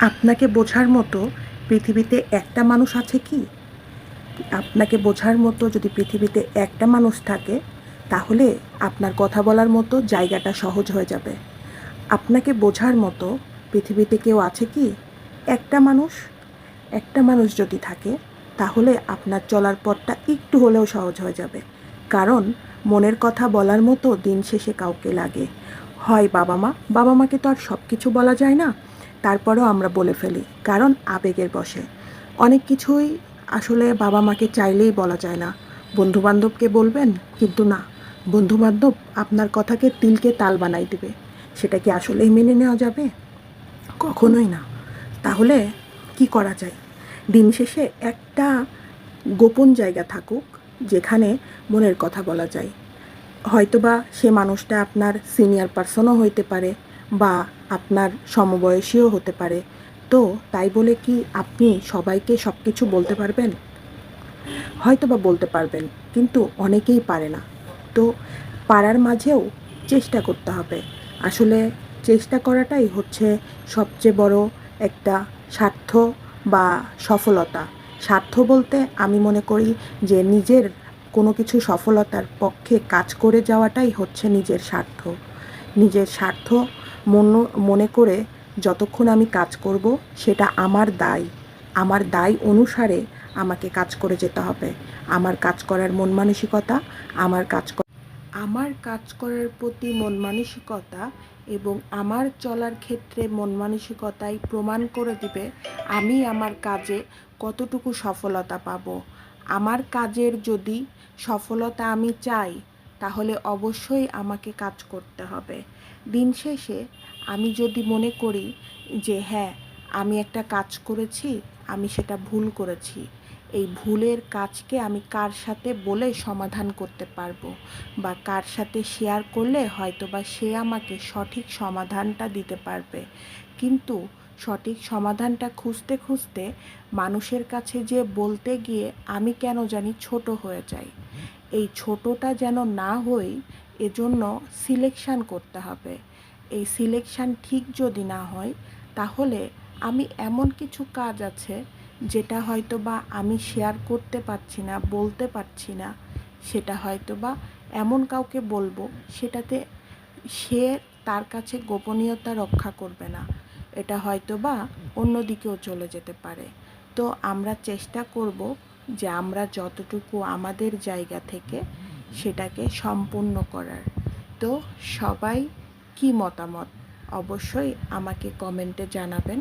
আপনাকে বোঝার মতো পৃথিবীতে একটা মানুষ আছে কি? আপনাকে বোঝার মতো যদি পৃথিবীতে একটা মানুষ থাকে, তাহলে আপনার কথা বলার মতো জায়গাটা সহজ হয়ে যাবে। আপনাকে বোঝার মতো পৃথিবীতে কেউ আছে কি? একটা মানুষ? একটা মানুষ যদি থাকে, তাহলে আপনার চলার পথটা একটু হলেও সহজ হয়ে যাবে। কারণ মনের কথা বলার মতো দিন শেষে কাউকে লাগে। হয় বাবা মা, বাবা মাকে তো আর সব কিছু বলা যায় না। তারপরেও আমরা বলে ফেলি, কারণ আবেগের বসে অনেক কিছুই আসলে বাবা মাকে চাইলেই বলা যায় না। বন্ধুবান্ধবকে বলবেন, কিন্তু না, বন্ধুবান্ধব আপনার কথাকে তিলকে তাল বানাই দেবে। সেটা কি আসলেই মেনে নেওয়া যাবে? কখনোই না। তাহলে কি করা যায়? দিন শেষে একটা গোপন জায়গা থাকুক, যেখানে মনের কথা বলা যায়। হয়তোবা সে মানুষটা আপনার সিনিয়র পার্সনও হইতে পারে বা আপনার সমবয়সীও হতে পারে। তো তাই বলে কি আপনি সবাইকে সব কিছু বলতে পারবেন? হয়তো বা বলতে পারবেন, কিন্তু অনেকেই পারে না। তো পারার মাঝেও চেষ্টা করতে হবে। আসলে চেষ্টা করাটাই হচ্ছে সবচেয়ে বড় একটা স্বার্থ বা সফলতা। স্বার্থ বলতে আমি মনে করি যে নিজের কোনো কিছু সফলতার পক্ষে কাজ করে যাওয়াটাই হচ্ছে নিজের স্বার্থ। নিজের স্বার্থ মন- করে যতক্ষণ আমি কাজ করব, সেটা আমার দায়। আমার দায় অনুসারে আমাকে কাজ করে যেতে হবে। আমার কাজ করার মন মানসিকতা, আমার কাজ আমার কাজ করার প্রতি মন মানসিকতা এবং আমার চলার ক্ষেত্রে মন মানসিকতাই প্রমাণ করে দিবে আমি আমার কাজে কতটুকু সফলতা পাবো। আমার কাজের যদি সফলতা আমি চাই তাহলে অবশ্যই আমাকে কাজ করতে হবে। দিন শেষে আমি যদি মনে করি যে হ্যাঁ আমি একটা কাজ করেছি, আমি সেটা ভুল করেছি, এই ভুলের কাজকে আমি কার সাথে বলে সমাধান করতে পারব? বা কার সাথে শেয়ার করলে হয়তো বা সে আমাকে সঠিক সমাধানটা দিতে পারবে? কিন্তু সঠিক সমাধানটা খুঁজতে খুঁজতে মানুষের কাছে যে বলতে গিয়ে আমি কেন জানি ছোট হয়ে যাই। এই ছোটটা যেন না হই, এজন্য সিলেকশান করতে হবে। এই সিলেকশান ঠিক যদি না হয়, তাহলে আমি এমন কিছু কাজ আছে যেটা হয়তো বা আমি শেয়ার করতে পারছি না, বলতে পারছি না। সেটা হয়তো বা এমন কাউকে বলব, সেটাতে সে তার কাছে গোপনীয়তা রক্ষা করবে না। এটা হয়তো বা অন্যদিকেও চলে যেতে পারে। তো আমরা চেষ্টা করব যে আমরা যতটুকু আমাদের জায়গা থেকে সেটাকে সম্পূর্ণ করার। তো সবাই কি মতামত অবশ্যই আমাকে কমেন্টে জানাবেন।